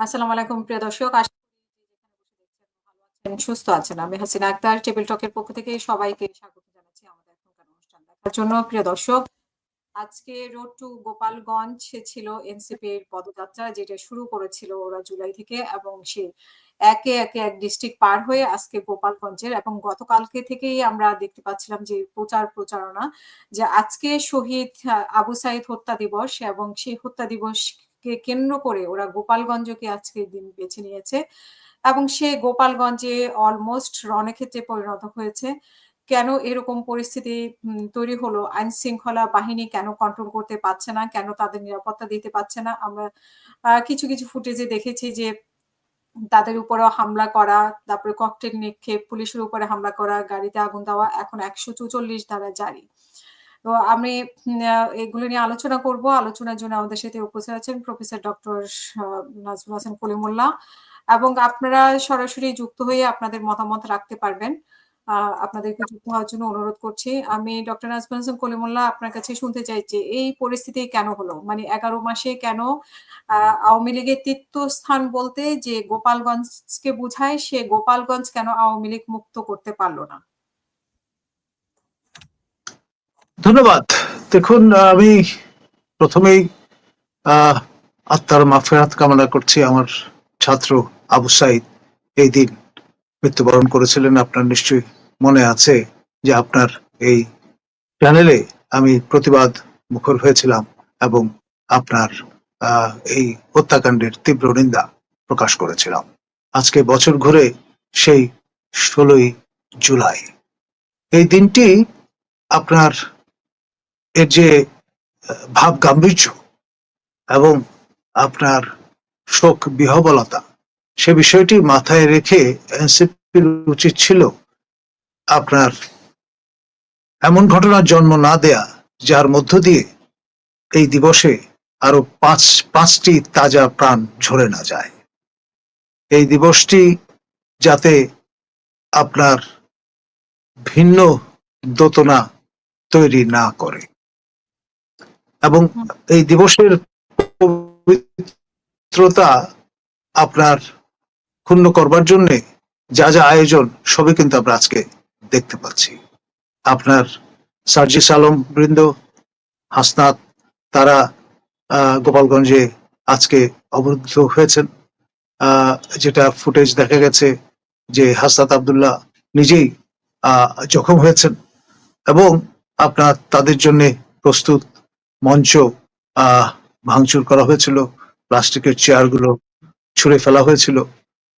আসসালামু আলাইকুম, প্রিয় দর্শক। সুস্থ আছেন। আমি হাসিনা আক্তার টেবিল টকের পক্ষ থেকে সবাইকে স্বাগত জানাচ্ছি আমাদের এখনকার অনুষ্ঠান দেখার জন্য। প্রিয় দর্শক, আজকে রোড টু গোপালগঞ্জ ছিল এনসিপির পদযাত্রা, যেটা শুরু করেছিল ওরা জুলাই থেকে এবং সে একে একে এক ডিস্ট্রিক্ট পার হয়ে আজকে গোপালগঞ্জের এবং গতকালকে থেকেই আমরা দেখতে পাচ্ছিলাম যে প্রচার প্রচারণা যে আজকে শহীদ আবু সাইদ হত্যা দিবস এবং সেই হত্যা দিবসকে কেন্দ্র করে ওরা গোপালগঞ্জকে আজকে দিন বেছে নিয়েছে। এবং সে গোপালগঞ্জে অলমোস্ট রণক্ষেত্রে পরিণত হয়েছে। কেন এরকম পরিস্থিতি তৈরি হলো? আইন শৃঙ্খলা বাহিনী কেন কন্ট্রোল করতে পারছে না? কেন তাদের নিরাপত্তা দিতে পারছে না? আমরা কিছু কিছু ফুটেজে দেখেছি যে তাদের উপরেও হামলা করা, তারপরে ককটেল নিক্ষেপ, পুলিশের উপরে হামলা করা, গাড়িতে আগুন দেওয়া, এখন একশো চৌচল্লিশ ধারা জারি। তো আমি এগুলো নিয়ে আলোচনা করব। আলোচনার জন্য আমাদের সাথে উপস্থিত আছেন প্রফেসর ডক্টর নাজমুল হাসান কলিমুল্লাহ। এবং আপনারা সরাসরি যুক্ত হয়ে আপনাদের মতামত রাখতে পারবেন। আপনাদেরকে যুক্ত হওয়ার জন্য অনুরোধ করছি। আমি ডক্টর নাজমুল হাসান কলিমুল্লাহ আপনার কাছে শুনতে চাই যে, এই পরিস্থিতি কেন হলো? মানে এগারো মাসে কেন আওয়ামী লীগের তীর্থস্থান বলতে যে গোপালগঞ্জকে বোঝায়, সে গোপালগঞ্জ কেন আওয়ামী লীগ মুক্ত করতে পারল না? ধন্যবাদ। দেখুন, আমি প্রথমেই আত্মার মাফেরাত কামনা করছি আমার ছাত্র আবু সাইদ। এই দিন মৃত্যুবরণ করেছিলেন, আপনার নিশ্চয়ই মনে আছে যে আপনার এই চ্যানেলে আমি প্রতিবাদ মুখর হয়েছিলাম এবং আপনার এই হত্যাকাণ্ডের তীব্র নিন্দা প্রকাশ করেছিলাম। আজকে বছর ঘুরে সেই ষোলোই জুলাই। এই দিনটি আপনার এর যে ভাব গাম্ভীর্য এবং আপনার শোক বিহবলতা, সে বিষয়টি মাথায় রেখে এনসিপির উচিত ছিল আপনার এমন ঘটনার জন্ম না দেয়া, যার মধ্য দিয়ে এই দিবসে আরও পাঁচ, পাঁচটি তাজা প্রাণ ঝরে না যায়। এই দিবসটি যাতে আপনার ভিন্ন দোতনা তৈরি না করে। এবং এই দিবসের পবিত্রতা আপনার ক্ষুণ্ণ করবার জন্যে যা যা আয়োজন সবই কিন্তু আমরা আজকে দেখতে পাচ্ছি। আপনার সার্জিস আলম বৃন্দ হাসনাত তারা আহ, গোপালগঞ্জে আজকে অবরুদ্ধ হয়েছেন। যেটা ফুটেজ দেখা গেছে যে হাসনাত আবদুল্লাহ নিজেই আহ, জখম হয়েছেন এবং আপনার তাদের জন্য প্রস্তুত মঞ্চ আহ ভাঙচুর করা হয়েছিল প্লাস্টিকের চেয়ারগুলো ছুঁড়ে ফেলা হয়েছিল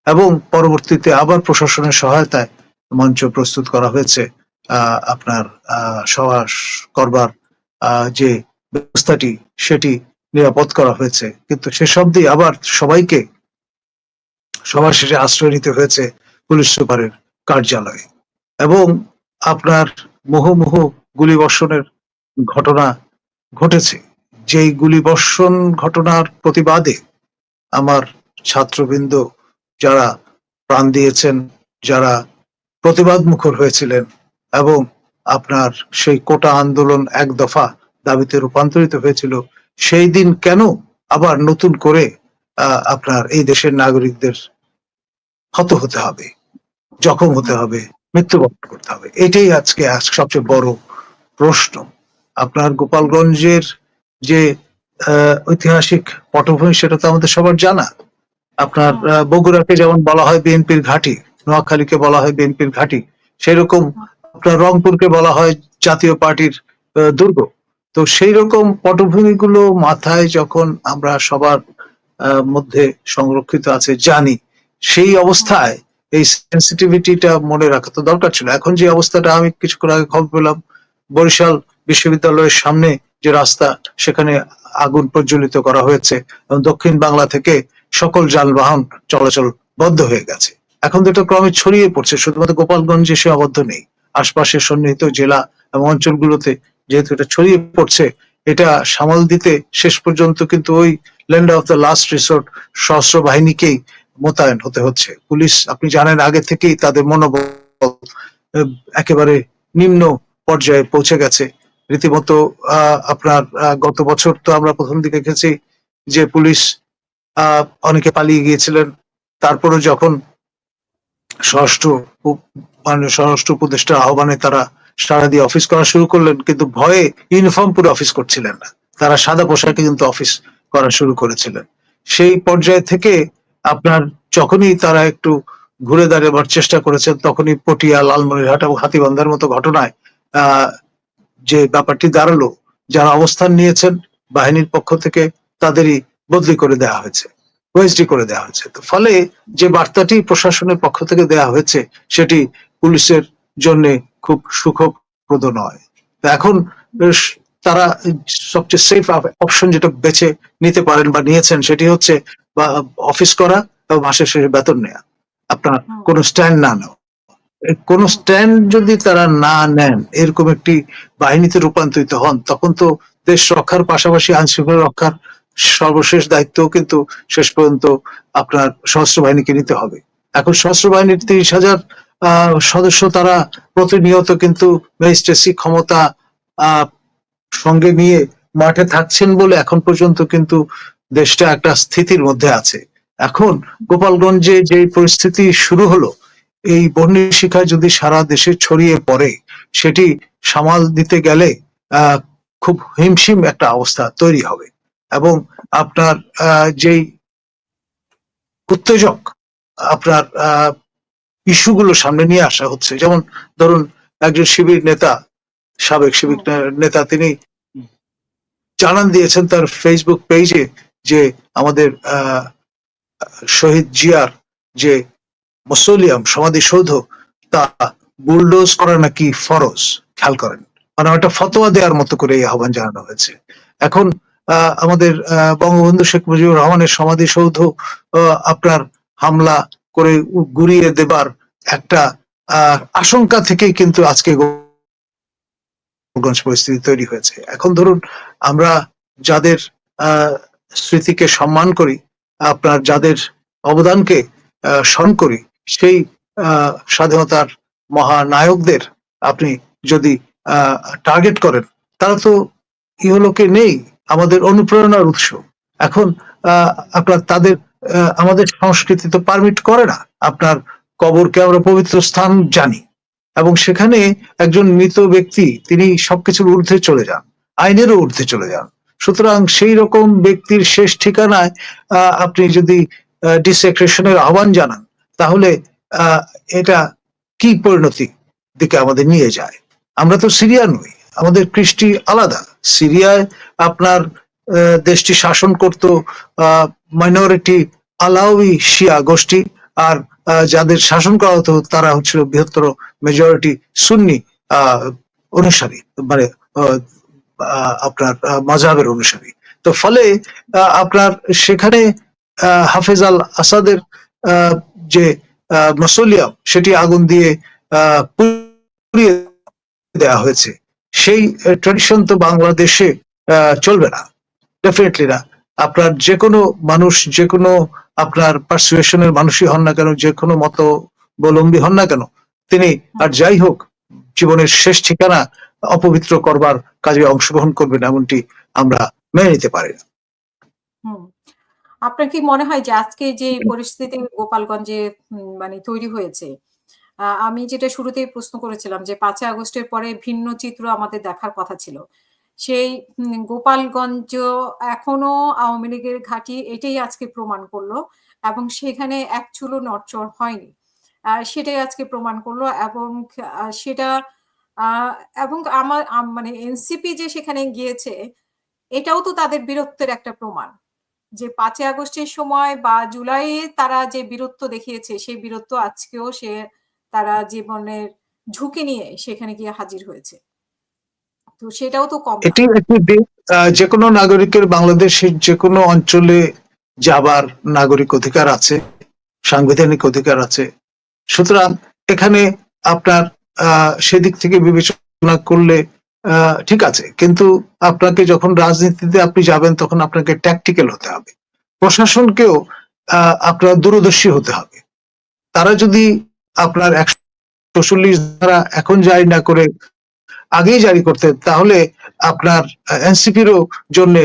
এবং পরবর্তীতে আবার প্রশাসনের সহায়তায় মঞ্চ প্রস্তুত করা হয়েছে আপনার আহ, সভা করবার যে ব্যবস্থাটি সেটি নিরাপদ করা হয়েছে। কিন্তু সেসব দিয়ে আবার সবাইকে সবার শেষে আশ্রয় নিতে হয়েছে পুলিশ সুপারের কার্যালয়ে। এবং আপনার মুহুমুহু গুলিবর্ষণের ঘটনা ঘটেছে। যেই গুলিবর্ষণ ঘটনার প্রতিবাদে আমার ছাত্রবৃন্দ যারা প্রাণ দিয়েছেন, যারা প্রতিবাদ মুখর হয়েছিলেন এবং আপনার সেই কোটা আন্দোলন এক দফা দাবিতে রূপান্তরিত হয়েছিল, সেই দিন কেন আবার নতুন করে আপনার এই দেশের নাগরিকদের হত হতে হবে, জখম হতে হবে, মৃত্যুবরণ করতে হবে? এটাই আজকে আজ সবচেয়ে বড় প্রশ্ন। আপনার গোপালগঞ্জের যে আহ, ঐতিহাসিক পটভূমি সেটা তো আমাদের সবার জানা। আপনার আহ, বগুড়াকে যেমন বলা হয় বিএনপির ঘাঁটি নোয়াখালীকে বলা হয় বিএনপির ঘাঁটি সেরকম আপনার রংপুরকে বলা হয় জাতীয় পার্টির দুর্গ। তো সেই রকম পটভূমিগুলো মাথায় যখন আমরা সবার মধ্যে সংরক্ষিত আছে জানি সেই অবস্থায় এই সেন্সিটিভিটিটা মনে রাখা তো দরকার ছিল। এখন যে অবস্থাটা আমি কিছুক্ষণ আগে খবর পেলাম বরিশাল বিশ্ববিদ্যালয়ের সামনে যে রাস্তা, সেখানে আগুন প্রজ্বলিত করা হয়েছে এবং দক্ষিণ বাংলা থেকে সকল যানবাহন চলাচল বন্ধ হয়ে গেছে। এখন এটা ক্রমে ছড়িয়ে পড়ছে, শুধুমাত্র গোপালগঞ্জে সে আবদ্ধ নেই। আশপাশের সন্নিহিত জেলা এবং অঞ্চলগুলোতে যেহেতু এটা ছড়িয়ে পড়ছে, এটা সামাল দিতে শেষ পর্যন্ত কিন্তু ওই land of the last resort সশস্ত্র বাহিনীকেই মোতায়েন হতে হচ্ছে। পুলিশ, আপনি জানেন, আগে থেকেই তাদের মনোবল একেবারে নিম্ন পর্যায়ে পৌঁছে গেছে। রীতিমতো আপনার গত বছর তো আমরা প্রথম দিকে দেখেছি যে পুলিশ অনেকে পালিয়ে গিয়েছিলেন। তারপরে যখন উপ- মানে স্বরাষ্ট্র উপদেষ্টার আহ্বানে তারা সারা দিয়ে অফিস করা শুরু করলেন, কিন্তু ভয়ে ইউনিফর্ম পরে অফিস করছিলেন না। তারা সাদা পোশাকে কিন্তু অফিস করা শুরু করেছিলেন। সেই পর্যায় থেকে আপনার যখনই তারা একটু ঘুরে দাঁড়াবার চেষ্টা করেছেন, তখনই পটিয়া, লালমনিরহাট এবং হাতিবান্ধার মতো ঘটনায়, আহ যে ব্যাপারটি দাঁড়াল যারা অবস্থান নিয়েছেন বাহিনীর পক্ষ থেকে তাদেরই বদলি করে দেওয়া হয়েছে ওএসডি করে দেওয়া হয়েছে। তো ফলে যে বার্তাটি প্রশাসনের পক্ষ থেকে দেওয়া হয়েছে সেটি পুলিশের জন্য খুব সুখপ্রদ নয়। তো এখন তারা সবচেয়ে সেফ অপশন যেটা বেছে নিতে পারেন বা নিয়েছেন সেটি হচ্ছে বা অফিস করা এবং মাসের শেষে বেতন নেওয়া আপনার কোনো স্ট্যান্ড না নেওয়া। কোনো স্ট্যান্ড যদি তারা না নেন, এরকম একটি বাহিনীতে রূপান্তরিত হন, তখন তো দেশ রক্ষার পাশাপাশি আইন শৃঙ্খলা রক্ষার সর্বশেষ দায়িত্ব কিন্তু শেষ পর্যন্ত আপনার সশস্ত্র বাহিনীকে নিতে হবে। এখন সশস্ত্র বাহিনীর তিরিশ হাজার সদস্য তারা প্রতিনিয়ত কিন্তু ম্যাজিস্ট্রেসি ক্ষমতা সঙ্গে নিয়ে মাঠে থাকছেন বলে এখন পর্যন্ত কিন্তু দেশটা একটা স্থিতির মধ্যে আছে। এখন গোপালগঞ্জে যে পরিস্থিতি শুরু হলো এই বন্যী শিখা যদি সারা দেশে ছড়িয়ে পড়ে, সেটি সামাল দিতে গেলে খুব হিমশিম একটা অবস্থা তৈরি হবে। এবং আপনার যেই উত্তেজক আপনার ইস্যুগুলো সামনে নিয়ে আসা হচ্ছে, যেমন ধরুন একজন শিবির নেতা, সাবেক শিবির নেতা তিনি জানান দিয়েছেন তার ফেসবুক পেজে যে আমাদের শহীদ জিয়ার যে মসোলিয়াম, সমাধিসৌধ, তা বুলডোজ করা নাকি ফরজ? খেয়াল করেন। মানে একটা ফতোয়া দেওয়ার মতো করে এই আহ্বান জানানো হয়েছে। এখন আমাদের বঙ্গবন্ধু শেখ মুজিবুর রহমানের সমাধিসৌধ আপনার হামলা করে গুড়িয়ে দেবার একটা আশঙ্কা থেকেই কিন্তু আজকে পরিস্থিতি তৈরি হয়েছে। এখন ধরুন, আমরা যাদের স্মৃতিকে সম্মান করি, আপনার যাদের অবদানকে স্মরণ করি সেই স্বাধীনতার মহানায়কদের আপনি যদি টার্গেট করেন, তারা তো ইহলোকে নেই, আমাদের অনুপ্রেরণার উৎস। এখন আপনার তাদের আমাদের সংস্কৃতি তো পারমিট করে না, আপনার কবরকে আমরা পবিত্র স্থান জানি। এবং সেখানে একজন মৃত ব্যক্তি, তিনি সবকিছুর ঊর্ধ্বে চলে যান, আইনেরও ঊর্ধ্বে চলে যান। সুতরাং সেই রকম ব্যক্তির শেষ ঠিকানায় আপনি যদি ডিসেক্রেশনের আহ্বান জানান তাহলে এটা কি পরিণতি দিকে আমাদের নিয়ে যায়? আমরা তো সিরিয়া নই, আমাদের কৃষ্টি আলাদা। সিরিয়ায় আপনার দেশটি শাসন করত মাইনরিটি আলাউই শিয়া গোষ্ঠী, আর যাদের শাসন করা হতো, তারা হচ্ছিল বৃহত্তর মেজরিটি সুন্নি অনুসারী মানে আপনার মাযহাবের অনুসারী। তো ফলে আপনার সেখানে হাফেজ আল আসাদের যে মসোলিয়াম সেটি আগুন দিয়ে পুড়িয়ে দেওয়া হয়েছে। সেই ট্রেডিশন তো বাংলাদেশে চলবে না। ডেফিনেটলি না। আপনার যে কোনো মানুষ যে কোনো আপনার পার্সুয়েশনের মানুষই হন না কেন যে কোনো মত অবলম্বী হন না কেন, তিনি আর যাই হোক, জীবনের শেষ ঠিকানা অপবিত্র করবার কাজে অংশগ্রহণ করবেন এমনটি আমরা মেনে নিতে পারি না। আপনার কি মনে হয় যে আজকে যে পরিস্থিতি গোপালগঞ্জে মানে তৈরি হয়েছে আহ, আমি যেটা শুরুতেই প্রশ্ন করেছিলাম যে পাঁচই আগস্টের পরে ভিন্ন চিত্র আমাদের দেখার কথা ছিল। সেই গোপালগঞ্জ এখনও আওয়ামী লীগের ঘাঁটি এটাই আজকে প্রমাণ করল এবং সেখানে এক চুলো নড়চড় হয়নি। সেটাই আজকে প্রমাণ করল এবং সেটা আহ, এবং আমার মানে এনসিপি যে সেখানে গিয়েছে এটাও তো তাদের বীরত্বের একটা প্রমাণ। যে পাঁচই আগস্টের সময় বা জুলাইয়ে তারা যে বীরত্ব দেখিয়েছে, সেই বীরত্ব আজকেও সে তারা জীবনের ঝুঁকি নিয়ে সেখানে গিয়ে হাজির হয়েছে। তো সেটাও তো কম এটি একটি দিক যে কোনো নাগরিকের বাংলাদেশের যে কোনো অঞ্চলে যাবার নাগরিক অধিকার আছে, সাংবিধানিক অধিকার আছে। সুতরাং এখানে আপনার সেদিক থেকে বিবেচনা করলে ঠিক আছে। কিন্তু আপনাকে যখন রাজনীতিতে আপনি যাবেন, তখন আপনাকে ট্যাকটিক্যাল হতে হবে। প্রশাসনকেও আপনার দূরদর্শী হতে হবে। তারা যদি আপনার একশো চল্লিশ ধারা এখন জারি না করে, আগেই জারি করতেন তাহলে আপনার এনসিপিরও জন্য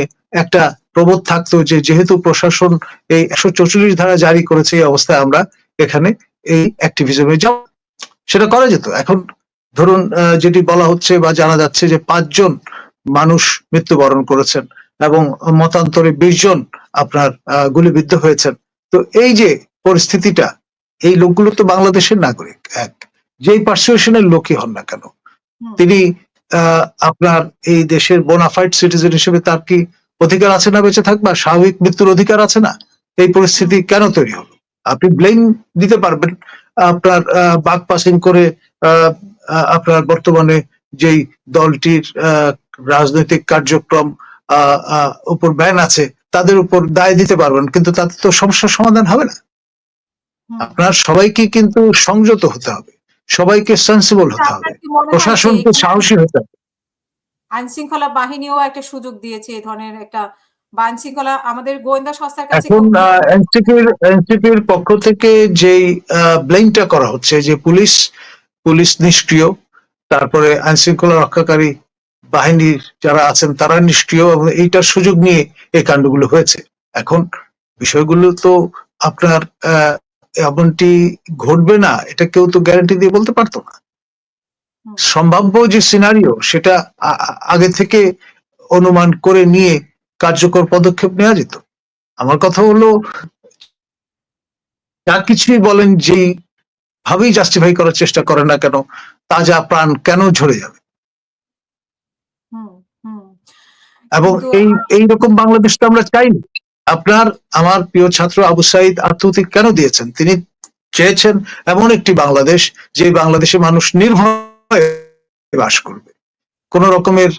একটা প্রবোধ থাকতো যে, যেহেতু প্রশাসন এই একশো চৌচল্লিশ ধারা জারি করেছে এই অবস্থায় আমরা এখানে এই অ্যাক্টিভিজমে যাব। সেটা করা যেত। এখন ধরুন যেটি বলা হচ্ছে বা জানা যাচ্ছে যে পাঁচজন মানুষ মৃত্যুবরণ করেছেন এবং মতান্তরে বিশ জন আপনার গুলিবিদ্ধ হয়েছেন। তো এই যে পরিস্থিতিটা এই লোকগুলো তো বাংলাদেশের নাগরিক এক। যেই পার্সিউশনের লোকই হন না কেন। তিনি আহ, আপনার এই দেশের বোনাফাইড সিটিজেন হিসেবে তার কি অধিকার আছে না বেঁচে থাকবা স্বাভাবিক মৃত্যুর অধিকার আছে না? এই পরিস্থিতি কেন তৈরি হলো? আপনি ব্লেম দিতে পারবেন। আপনার বাক পাসিং করে আপনার বর্তমানে যেই দলটির রাজনৈতিক কার্যক্রম উপর ব্যান আছে তাদের উপর দায় দিতে পারবেন কিন্তু তাতে তো সমস্যার সমাধান হবে না। আপনার সবাইকে কিন্তু সংযত হতে হবে সবাইকে সেন্সিবল হতে হবে প্রশাসনকে সাহসী হতে হবে। আইন শৃঙ্খলা বাহিনীও একটা সুযোগ দিয়েছে এই ধরনের একটা বা আমাদের গোয়েন্দা সংস্থার কাছে এখন এনসিপির এনসিপির পক্ষ থেকে যেই ব্লেমটা করা হচ্ছে যে পুলিশ পুলিশ নিষ্ক্রিয় তারপরে আইন শৃঙ্খলা রক্ষাকারী বাহিনীর যারা আছেন তারা নিষ্ক্রিয় এবং এইটার সুযোগ নিয়ে এই কাণ্ডগুলো হয়েছে। এখন বিষয়গুলো তো আপনার এমনটি ঘটবে না এটা কেউ তো গ্যারান্টি দিয়ে বলতে পারতো না। সম্ভাব্য যে সিনারিও সেটা আগে থেকে অনুমান করে নিয়ে কার্যকর পদক্ষেপ নেওয়া যেত। আমার কথা হলো যা কিছুই বলেন যেই ভাবেই জাস্টিফাই করার চেষ্টা করে না কেন? তাজা প্রাণ কেন ঝরে যাবে। এবং এই এইরকম বাংলাদেশ তো আমরা চাই না। আপনার আমার প্রিয় ছাত্র আবু সাইদ আত্মহতি কেন দিয়েছেন? তিনি চেয়েছেন এমন একটি বাংলাদেশ যে বাংলাদেশে মানুষ নির্ভয়ে বাস করবে। কোন রকমের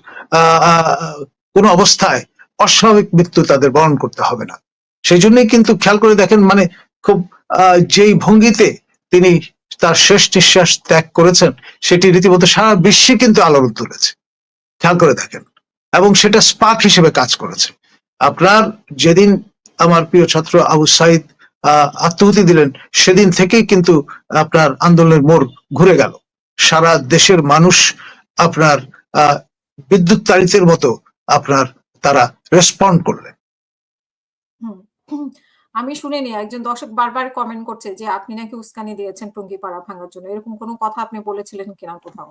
কোন অবস্থায় অস্বাভাবিক মৃত্যু তাদের বরণ করতে হবে না। সেই জন্যই কিন্তু খেয়াল করে দেখেন মানে খুব আহ, যেই ভঙ্গিতে তিনি তার শেষ নিঃশ্বাস ত্যাগ করেছেন, সেটি রীতিমতো সারা বিশ্বে কিন্তু আলোড়ন তুলেছে খেয়াল করে দেখেন। এবং সেটা স্পার্ক হিসেবে কাজ করেছে। আপনার যেদিন আমার প্রিয় ছাত্র আবু সাইদ আত্মহতি দিলেন, সেদিন থেকেই কিন্তু আপনার আন্দোলনের মোড় ঘুরে গেল। সারা দেশের মানুষ আপনার বিদ্যুৎ তাড়িতের মতো আপনার তারা রেসপন্ড করলেন। আমি শুনিনি একজন দর্শক বারবার কমেন্ট করছে যে আপনি নাকি উস্কানি দিয়েছেন টুঙ্গি পাড়া ভাঙার জন্য। এরকম কোনো কথা আপনি বলেছিলেন কিনা কোথাও?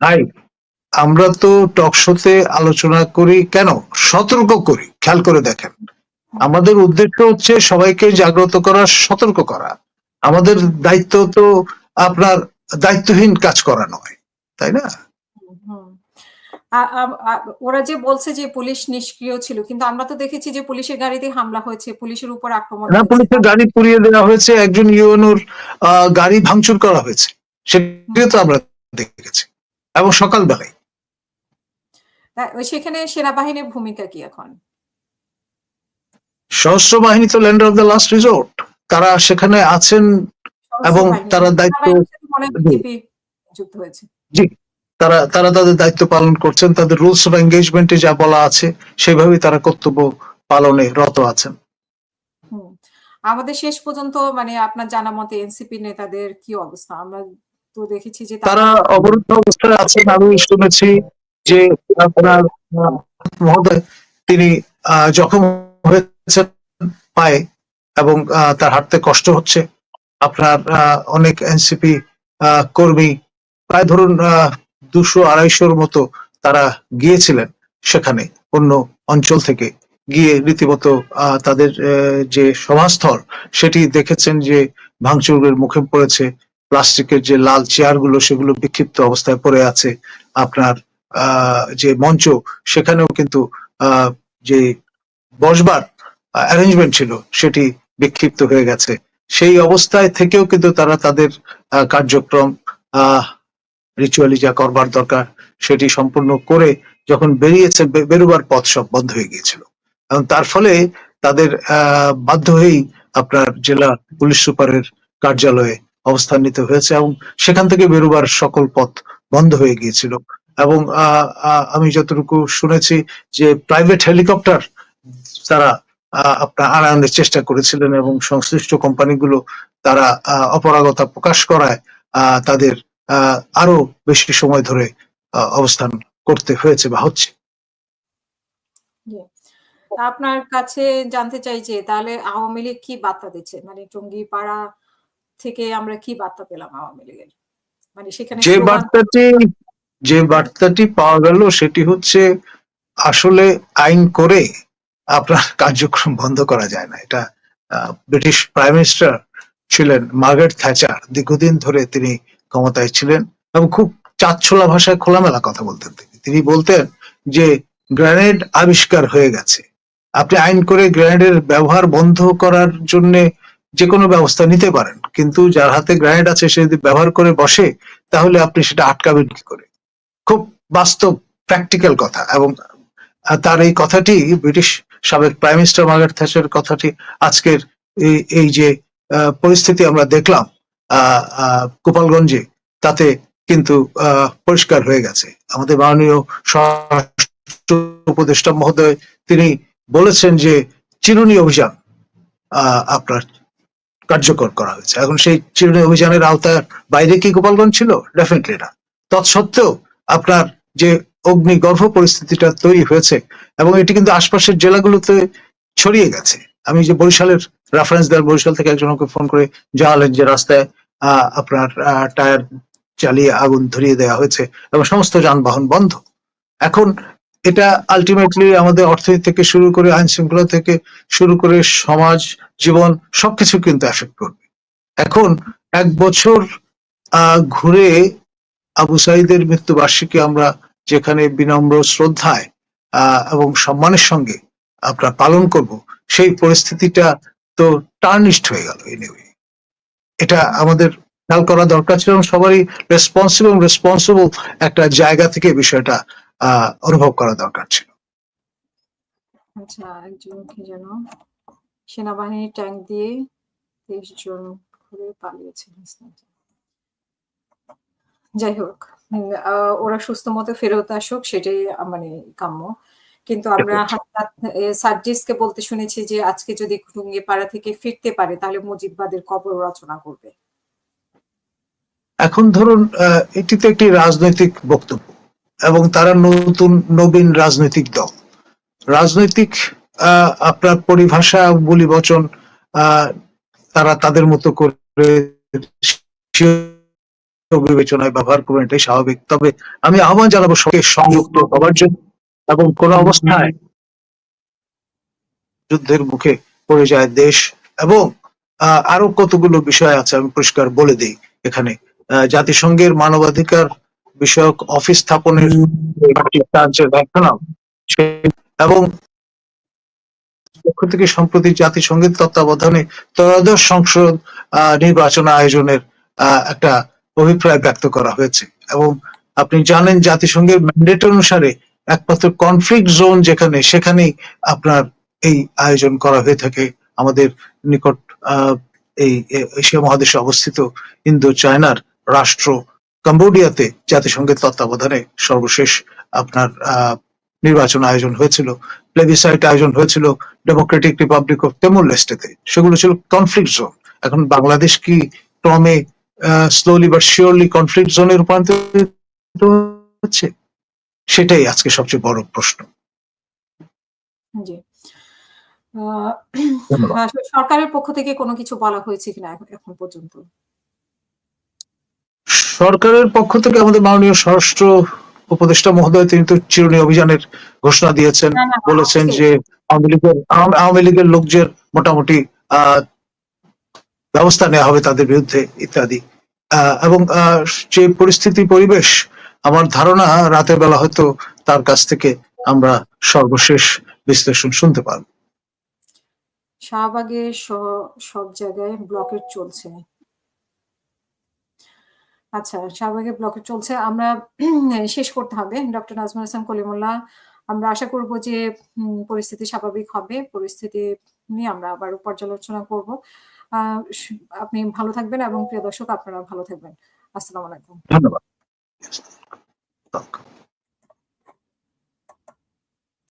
তাই আমরা তো টক শোতে আলোচনা করি কেন? সতর্ক করি খেয়াল করে দেখেন। আমাদের উদ্দেশ্য হচ্ছে সবাইকে জাগ্রত করা সতর্ক করা। আমাদের দায়িত্ব তো আপনার দায়িত্বহীন কাজ করা নয় তাই না? ওরা যে বলছে যে পুলিশ নিষ্ক্রিয় ছিল কিন্তু আমরা তো দেখেছি যে পুলিশের গাড়িতে হামলা হয়েছে পুলিশের উপর আক্রমণ না পুলিশের গাড়ি পুড়িয়ে দেওয়া হয়েছে একজন ইউএনওর গাড়ি ভাঙচুর করা হয়েছে। সেটিও তো আমরা দেখেছি এবং সকালবেলায়। সেখানে সেনাবাহিনীর ভূমিকা কি এখন? সশস্ত্র বাহিনী তো lender of the last resort তারা সেখানে আছেন এবং তারা দায়িত্ব সাথে মনে জি। তারা তারা তাদের দায়িত্ব পালন করছেন তাদের রুলস অফ এঙ্গেজমেন্টে যা বলা আছে সেভাবেই তারা কর্তব্য পালনে রত আছেন। আমাদের শেষ পর্যন্ত মানে আপনার জানা মতে এনসিপি নেতাদের কি অবস্থা? আমরা তো দেখেছি যে তারা অবরুদ্ধ অবস্থায় আছেন। আমি শুনেছি যে আপনার মহোদয় তিনি জখম হয়েছেন পায়ে এবং তার হাঁটতে কষ্ট হচ্ছে। আপনার অনেক এনসিপি কর্মী প্রায় ধরুন দুশো আড়াইশোর মতো তারা গিয়েছিলেন সেখানে, অন্য অঞ্চল থেকে। গিয়ে রীতিমতো তাদের যে সভাস্থল সেটি দেখেছেন যে ভাঙচুরের মুখে পড়েছে। প্লাস্টিকের যে লাল চেয়ারগুলো, সেগুলো বিক্ষিপ্ত অবস্থায় পড়ে আছে। আপনার যে মঞ্চ, সেখানেও কিন্তু যে বসবার অ্যারেঞ্জমেন্ট ছিল, সেটি বিক্ষিপ্ত হয়ে গেছে। সেই অবস্থায় থেকেও কিন্তু তারা তাদের কার্যক্রম রিচুয়ালি যা করবার দরকার, সেটি সম্পূর্ণ করে যখন বেরিয়েছে বেরোবার পথ সব বন্ধ হয়ে গিয়েছিল। এবং তার ফলে তাদের বাধ্য হয়েই আপনার জেলা পুলিশ সুপারের কার্যালয়ে অবস্থান নিতে হয়েছে এবং সেখান থেকে বেরোবার সকল পথ বন্ধ হয়ে গিয়েছিল। এবং আমি যতটুকু শুনেছি যে প্রাইভেট হেলিকপ্টার তারা আপনার আনায়নের চেষ্টা করেছিলেন এবং সংশ্লিষ্ট কোম্পানিগুলো তারা অপরাগতা প্রকাশ করায় তাদের আরও বেশি সময় ধরে অবস্থান করতে হয়েছে বা হচ্ছে। আপনার কাছে জানতে চাই যে তাহলে আওয়ামী লীগ কি বার্তা দিচ্ছে? মানে টঙ্গীপাড়া থেকে আমরা কি বার্তা পেলাম আওয়ামী লীগের? মানে সেখানে যে বার্তাটি যে বার্তাটি পাওয়া গেল সেটি হচ্ছে আসলে আইন করে আপনার কার্যক্রম বন্ধ করা যায় না। এটা আহ, ব্রিটিশ প্রাইম মিনিস্টার ছিলেন মার্গারেট থ্যাচার। দীর্ঘদিন ধরে তিনি ক্ষমতায় ছিলেন এবং খুব চাচ্ছলা ভাষায় খোলামেলা কথা বলতেন তিনি। তিনি বলতেন যে, গ্রেনেড আবিষ্কার হয়ে গেছে। আপনি আইন করে গ্রেনেডের ব্যবহার বন্ধ করার জন্য যে কোনো ব্যবস্থা নিতে পারেন। কিন্তু যার হাতে গ্রেনেড আছে, সে যদি ব্যবহার করে বসে, তাহলে আপনি সেটা আটকাবেন কি করে? খুব বাস্তব, প্র্যাকটিক্যাল কথা এবং তার এই কথাটি ব্রিটিশ সাবেক প্রাইম মিনিস্টার মার্গারেট থ্যাচারের কথাটি আজকের এই যে পরিস্থিতি আমরা দেখলাম গোপালগঞ্জে, তাতে কিন্তু পরিষ্কার হয়ে গেছে। আমাদের মাননীয় উপদেষ্টা মহোদয়, তিনি বলেছেন যে চিরুনি অভিযান আপনার কার্যকর করা হয়েছে। এখন সেই চিরুনি অভিযানের আওতার বাইরে কি গোপালগঞ্জ ছিল? ডেফিনেটলি না। তৎসত্ত্বেও আপনার যে অগ্নিগর্ভ পরিস্থিতিটা তৈরি হয়েছে, এবং এটি কিন্তু আশপাশের জেলাগুলোতে ছড়িয়ে গেছে। আমি যে বরিশালের রেফারেন্স দেওয়ার বরিশাল থেকে একজন একজনকে ফোন করে জানালেন যে রাস্তায় আপনার টায়ার চালিয়ে আগুন ধরিয়ে দেওয়া হয়েছে এবং সমস্ত যানবাহন বন্ধ। এখন এটা আলটিমেটলি আমাদের অর্থনীতি থেকে শুরু করে আইন শৃঙ্খলা থেকে শুরু করে সমাজ, জীবন, সবকিছু কিন্তু এফেক্ট করবে। এখন এক বছর ঘুরে আবু সাইদের মৃত্যুবার্ষিকী আমরা যেখানে বিনম্র শ্রদ্ধায় এবং সম্মানের সঙ্গে আমরা পালন করব, সেই পরিস্থিতিটা তো টার্নিস্ট হয়ে গেল এনিওয়ে এটা আমাদের খেয়াল করা দরকার ছিল সবারই রেসপন্সিবল রেসপন্সিবল একটা জায়গা থেকে বিষয়টা অনুভব করা দরকার ছিল। আচ্ছা একজন কি যেন সেনাবাহিনীর ট্যাঙ্ক দিয়ে তেইশ জন ঘুরে পালিয়েছে যাই হোক ওরা সুস্থ মতো ফেরত আসুক, সেটাই মানে কাম্য। কিন্তু আমরা হাসনাত সার্জিসকে বলতে শুনেছি যে আজকে যদি পাড়া থেকে ফিরতে পারে তাহলে মুজিববাদের কবর রচনা করবে। এখন ধরুন এটি তো একটি রাজনৈতিক বক্তব্য এবং তারা নতুন নবীন রাজনৈতিক দল। রাজনৈতিক আহ, আপনার পরিভাষা বলি বচন আহ, তারা তাদের মতো করে বিবেচনায় ব্যবহার করবেন এটাই স্বাভাবিক। তবে আমি আহ্বান জানাব সবাইকে সংযুক্ত হবার জন্য। এবং কোন অবস্থায় যুদ্ধের মুখে পড়ে যায় দেশ এবং আহ, আরও কতগুলো বিষয় আছে আমি পরিষ্কার বলে দিই এখানে। জাতিসংঘের মানবাধিকার বিষয়ক অফিস স্থাপনের এবং পক্ষ থেকে সম্প্রতি জাতিসংঘের তত্ত্বাবধানে ত্রয়োদশ সংসদ আহ, নির্বাচন আয়োজনের আহ, একটা অভিপ্রায় ব্যক্ত করা হয়েছে। এবং আপনি জানেন জাতিসংঘের ম্যান্ডেট অনুসারে একমাত্র কনফ্লিক্ট জোন যেখানে, সেখানেই আপনার এই আয়োজন করা হয়ে থাকে। আমাদের নিকট এই এশিয়া মহাদেশে অবস্থিত ইন্দো চায়নার রাষ্ট্র কম্বোডিয়াতে জাতিসংঘের তত্ত্বাবধানে সর্বশেষ আপনার নির্বাচন আয়োজন হয়েছিল। প্লেবিসাইট আয়োজন হয়েছিল ডেমোক্রেটিক রিপাবলিক অফ তেমুর লেস্টেতে সেগুলো ছিল কনফ্লিক্ট জোন এখন বাংলাদেশ কি ক্রমে স্লোলি বা শিওরলি কনফ্লিক্ট জোনে রূপান্তরিত হচ্ছে? সেটাই আজকে সবচেয়ে বড় প্রশ্ন। জি। সরকারের পক্ষ থেকে কোনো কিছু বলা হয়েছে কিনা এখন পর্যন্ত? সরকারের পক্ষ থেকে আমাদের মাননীয় স্বরাষ্ট্র উপদেষ্টা মহোদয় তিনি তো চিরুনি অভিযানের ঘোষণা দিয়েছেন বলেছেন যে আওয়ামী লীগের আওয়াম- লীগের লোকদের মোটামুটি আহ, ব্যবস্থা নেওয়া হবে তাদের বিরুদ্ধে ইত্যাদি। আহ, এবং আহ, যে পরিস্থিতি পরিবেশ আমার ধারণা রাতের বেলা হয়তো তার কাছ থেকে আমরা সর্বশেষ বিশ্লেষণ শুনতে পারব। শাহবাগে সব জায়গায় ব্লকেট চলছে। আচ্ছা শাহবাগে ব্লকেট চলছে। আমরা শেষ করতে হবে। ডক্টর নাজমুল হাসান কলিমুল্লাহ আমরা আশা করব যে পরিস্থিতি স্বাভাবিক হবে। পরিস্থিতি নিয়ে আমরা আবার পর্যালোচনা করব। আহ, আপনি ভালো থাকবেন এবং প্রিয় দর্শক আপনারা ভালো থাকবেন। আসসালামু আলাইকুম। ধন্যবাদ। ставка.